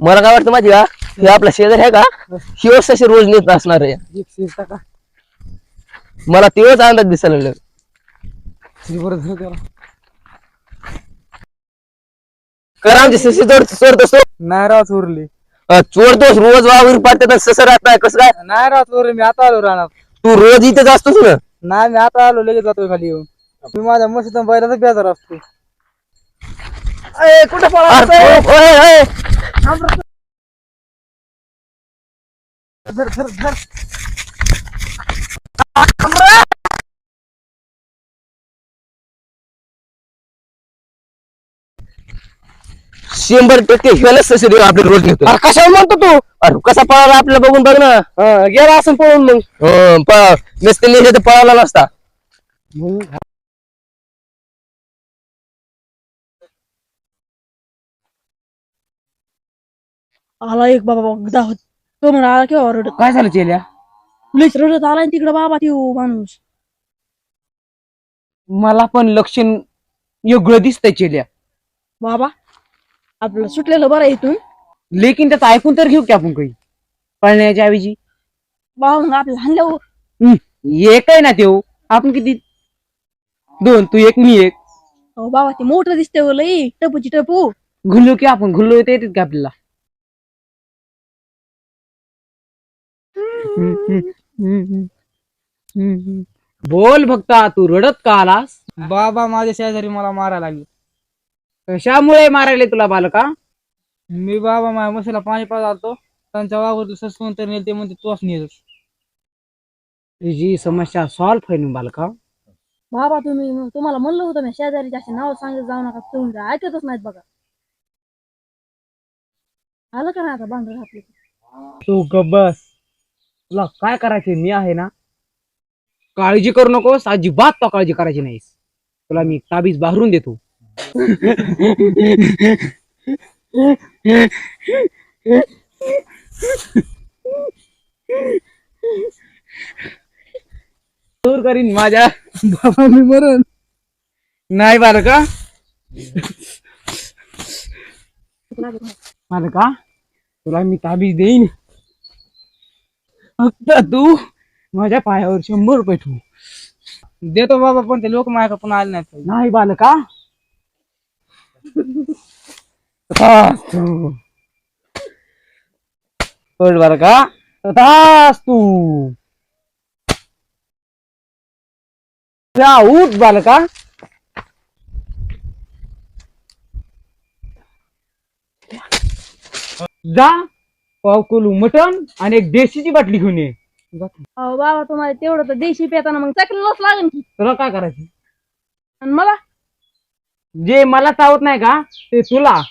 मला काय वाटतं माहिती का? हे आपला शेजारी आहे का? शिवच तसे रोज नेत असणार आहे. एकशे मला तेव्हाच अंदाज दिसायला लागलं. बरं झालं त्याला. कर आमचे ससे चोर चोरतोस तो नाही राव चोरली रोज वावर पाडतात ससं राहत नाही कसं काय? नाही राव चोरली मी आता आलो राहणार तू रोज इथेच असतोस ना? नाही मी आता आलो लगेच जातोय खाली येऊन. मी माझ्या मशीद बैलाचा बेजार असतो ए, कुठं पळा अरे. धर धर धर शंभर टक्के ह्यालाच ससे देऊ आपले रोज नेतो अरे कशाला म्हणतो तू? अरे कसा पळाला आपल्याला बघून बघ ना. हा, गेला असं पळून मग. हो, प- नुसते नेले तर पळाला नसता. आला एक बाबा होत तो म्हणा आला केव्हा रडत? काय झालं चेल्या? लईच रडत आला तिकडे बाबा त्यो माणूस. मला पण लक्षण वेगळं दिसतंय चेल्या. बाबा आपलं सुटलेलं बरं आहे इथून. लेकिन त्याचं ऐकून तर घेऊ की आपण काही. पळण्याच्या ऐवजी. बाबा मग आपल्याला हाणल्यावर हम्म, एक आहे ना त्यो. आपण किती दोन तू एक मी एक. अहो बाबा ते मोठं दिसतंय हो लई. टपूची टपू. घुललो की आपण घुललो येते येतात का आपल्याला. बोल भक्ता तू रडत का आलास? बाबा माझ्या शेजारी मला मारायला लागले. कशामुळे मारायले तुला बालका? मी बाबा माझ्या म्हशीला पाणी पाजत आलतो त्यांच्या वावरलं ससून तर नेल ते म्हणते तोच नेल तुझी समस्या सॉल्व्ह होईल बालका. बाबा तुम्ही मग तुम्हाला म्हणलं होतं मी शेजारीचे असे नाव सांगत जाऊ नका तुम्ही काय ऐकतच नाहीत बघा. आलं का नाही आता बांधर घातले? तू गब्बस तुला काय करायचे मी आहे ना काळजी करू नकोस अजिबात तो काळजी करायची नाहीस. तुला मी ताबीज बाहेरून देतो. दूर करीन माझ्या. बाबा मी मरण नाही बालका. बालका तुला मी ताबीज देईन. तू माझ्या पायावर शंभर रुपये ठेवू. देतो बाबा, पण ते लोक माझ्या पण आले नाहीत. नाही बालका. तथास्तु. बर का तथास तू जा, उठ बालका. जा. पाव किलो मटण आणि एक देशीची बाटली घेऊन ये. अहो बाबा तुम्हाला तेवढं तर देशी पेताना मग चकलेलंच लागेल की. तुला काय करायचं? आणि मला? जे मला चावत नाही का ते तुला.